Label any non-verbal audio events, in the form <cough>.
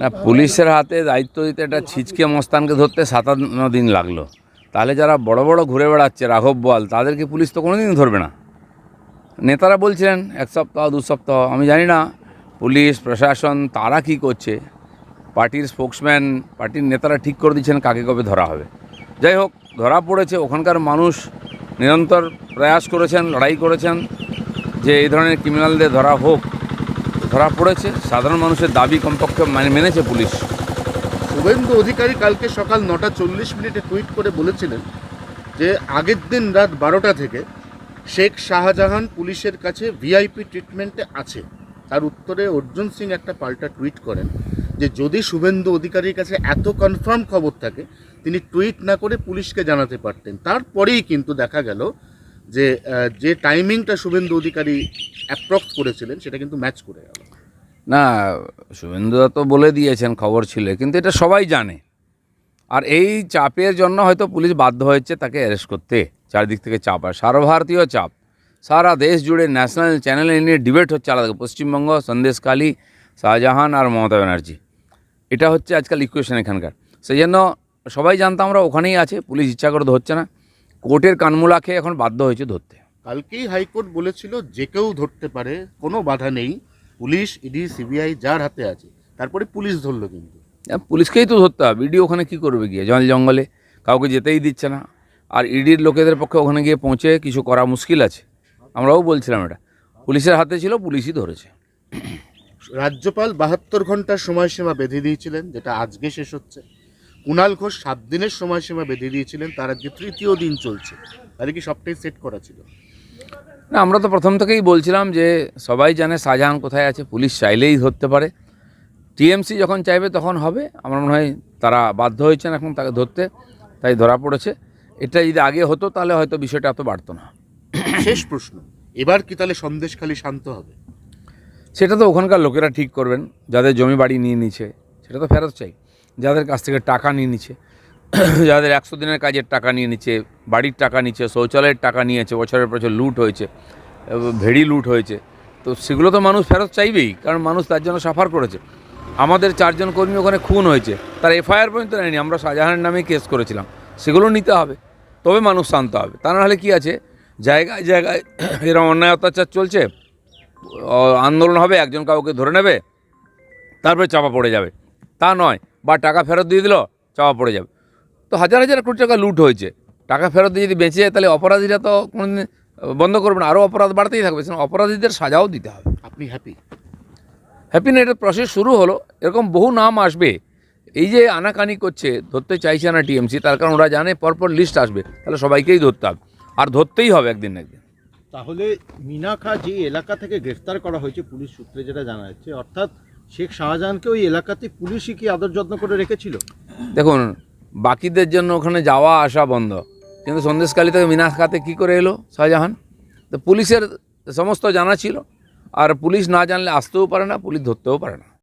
না, পুলিশের হাতে দায়িত্ব দিতে একটা ছিচকে মস্তানকে ধরতে সাতান্ন দিন লাগল। তাহলে যারা বড় বড় ঘুরে বেড়াচ্ছে, রাঘব বল তাদেরকে পুলিশ তো কোনোদিন ধরবে না। নেতারা বলছিলেন, এক সপ্তাহ, দু সপ্তাহ, আমি জানি না, পুলিশ, প্রশাসন, তারা কি করছে? পার্টির স্পোক্সম্যান, পার্টির নেতারা ঠিক করে দিচ্ছেন কাকে কবে ধরা হবে। যাই হোক, ধরা পড়েছে, ওখানকার মানুষ নিরন্তর প্রয়াস করেছেন, লড়াই করেছেন, যে এই ধরনের ক্রিমিনালদের ধরা হোক। ধরা পড়েছে। সাধারণ মানুষের দাবি কমপক্ষে মানে মেনেছে পুলিশ। শুভেন্দু অধিকারী কালকে সকাল নটা চল্লিশ মিনিটে টুইট করে বলেছিলেন যে, আগের দিন রাত বারোটা থেকে শেখ শাহজাহান পুলিশের কাছে ভিআইপি ট্রিটমেন্টে আছে। তার উত্তরে অর্জুন সিং একটা পাল্টা টুইট করেন যে, যদি শুভেন্দু অধিকারীর কাছে এত কনফার্ম খবর থাকে, তিনি টুইট না করে পুলিশকে জানাতে পারতেন। তারপরেই কিন্তু দেখা গেল যে যে টাইমিংটা শুভেন্দু অধিকারী অ্যাপ্রক্স করেছিলেন, সেটা কিন্তু ম্যাচ করে গেল। না, শুভেন্দুদা তো বলে দিয়েছেন, খবর ছিল, কিন্তু এটা সবাই জানে। আর এই চাপের জন্য হয়তো পুলিশ বাধ্য হয়েছে তাকে অ্যারেস্ট করতে, চারদিক থেকে চাপ। আর সর্বভারতীয় চাপ, সারা দেশ জুড়ে ন্যাশনাল চ্যানেলে নিয়ে ডিবেট হচ্ছে, আলাদা পশ্চিমবঙ্গ সন্দেশকালী শাহজাহান আর মমতা ব্যানার্জি। এটা হচ্ছে আজকাল ইকুয়েশন এখানকার। সেই জন্য সবাই জানতাম আমরা ওখানেই আছে, পুলিশ ইচ্ছা করে ধরছে না। কোর্টের কানমুলা খেয়ে এখন বাধ্য হয়েছে ধরতে। কালকেই হাইকোর্ট বলেছিল যে কেউ ধরতে পারে কোনো বাধা নেই। পুলিশ ইডি সিবিআই যার হাতে আছে তারপরে পুলিশ ধরলো কিন্তু। পুলিশকেই তো ধরতে হবে। ইডি ওখানে কী করবে গিয়ে? জল জঙ্গলে কাউকে যেতেই দিচ্ছে না। আর ইডির লোকেদের পক্ষে ওখানে গিয়ে পৌঁছে কিছু করা মুশকিল আছে। আমরাও বলছিলাম এটা। পুলিশের হাতে ছিল পুলিশই ধরেছে। রাজ্যপাল বাহাত্তর ঘণ্টার সময়সীমা বেঁধে দিয়েছিলেন যেটা আজকে শেষ হচ্ছে। কুণাল ঘোষ সাত দিনের সময়সীমা বেঁধে দিয়েছিলেন তার আজকে তৃতীয় দিন চলছে। তাহলে কি সবটাই সেট করা ছিল? না আমরা তো প্রথম থেকেই বলছিলাম যে সবাই জানে শাহজাহান কোথায় আছে পুলিশ চাইলেই ধরতে পারে। টিএমসি যখন চাইবে তখন হবে আমার মনে হয় তারা বাধ্য হয়েছেন এখন তাকে ধরতে তাই ধরা পড়েছে। এটা যদি আগে হতো তাহলে হয়তো বিষয়টা এত বাড়তো না। শেষ প্রশ্ন এবার কি তাহলে সন্দেশ খালি শান্ত হবে? সেটা তো ওখানকার লোকেরা ঠিক করবেন যাদের জমি বাড়ি নিয়ে নিচ্ছে সেটা তো ফেরত চাই। যাদের কাছ থেকে টাকা নিয়ে নিচ্ছে, <clears throat> যাদের একশো দিনের কাজের টাকা নিয়ে নিচ্ছে, বাড়ির টাকা নিচ্ছে, শৌচালয়ের টাকা নিয়েছে, বছরের বছর লুট হয়েছে ভেড়ি লুট হয়েছে, তো সেগুলো তো মানুষ ফেরত চাইবেই, কারণ মানুষ তার জন্য সাফার করেছে। আমাদের চারজন কর্মী ওখানে খুন হয়েছে, তার এফআইআর পর্যন্ত নেয়নি, আমরা শাহজাহানের নামে কেস করেছিলাম, সেগুলো নিতে হবে, তবে মানুষ শান্ত হবে। তা নাহলে কী আছে? জায়গায় জায়গায় <clears throat> এরকম অন্যায় অত্যাচার চলছে আন্দোলন হবে, একজন কাউকে ধরে নেবে, তারপরে চাপা পড়ে যাবে। তা নয় বা টাকা ফেরত দিয়ে দিল চাপা পড়ে যাবে। তো হাজার হাজার কোটি টাকা লুট হয়েছে। টাকা ফেরত দিয়ে যদি বেঁচে যায় তাহলে অপরাধীরা তো কোনোদিন বন্ধ করবে না। আরও অপরাধ বাড়তেই থাকবে। সেজন্য অপরাধীদের সাজাও দিতে হবে। আপনি হ্যাপি হ্যাপি নেটের প্রসেস শুরু হলো। এরকম বহু নাম আসবে। এই যে আনাকানি করছে ধরতে চাইছে না টিএমসি তার কারণ ওরা জানে পরপর লিস্ট আসবে। তাহলে সবাইকেই ধরতে হবে। আর ধরতেই হবে একদিন না একদিন। তাহলে মিনা খা যে এলাকা থেকে গ্রেফতার করা হয়েছে পুলিশ সূত্রে যেটা জানা যাচ্ছে অর্থাৎ শেখ শাহজাহানকে ওই এলাকাতে পুলিশই কি আদর যত্ন করে রেখেছিল? দেখুন, বাকিদের জন্য ওখানে যাওয়া আসা বন্ধ। কিন্তু সন্দেশকালী থেকে মিনাস খাতে কী করে এলো শাহজাহান? তো পুলিশের সমস্ত জানা ছিল। আর পুলিশ না জানলে আসতেও পারে না, পুলিশ ধরতেও পারে না।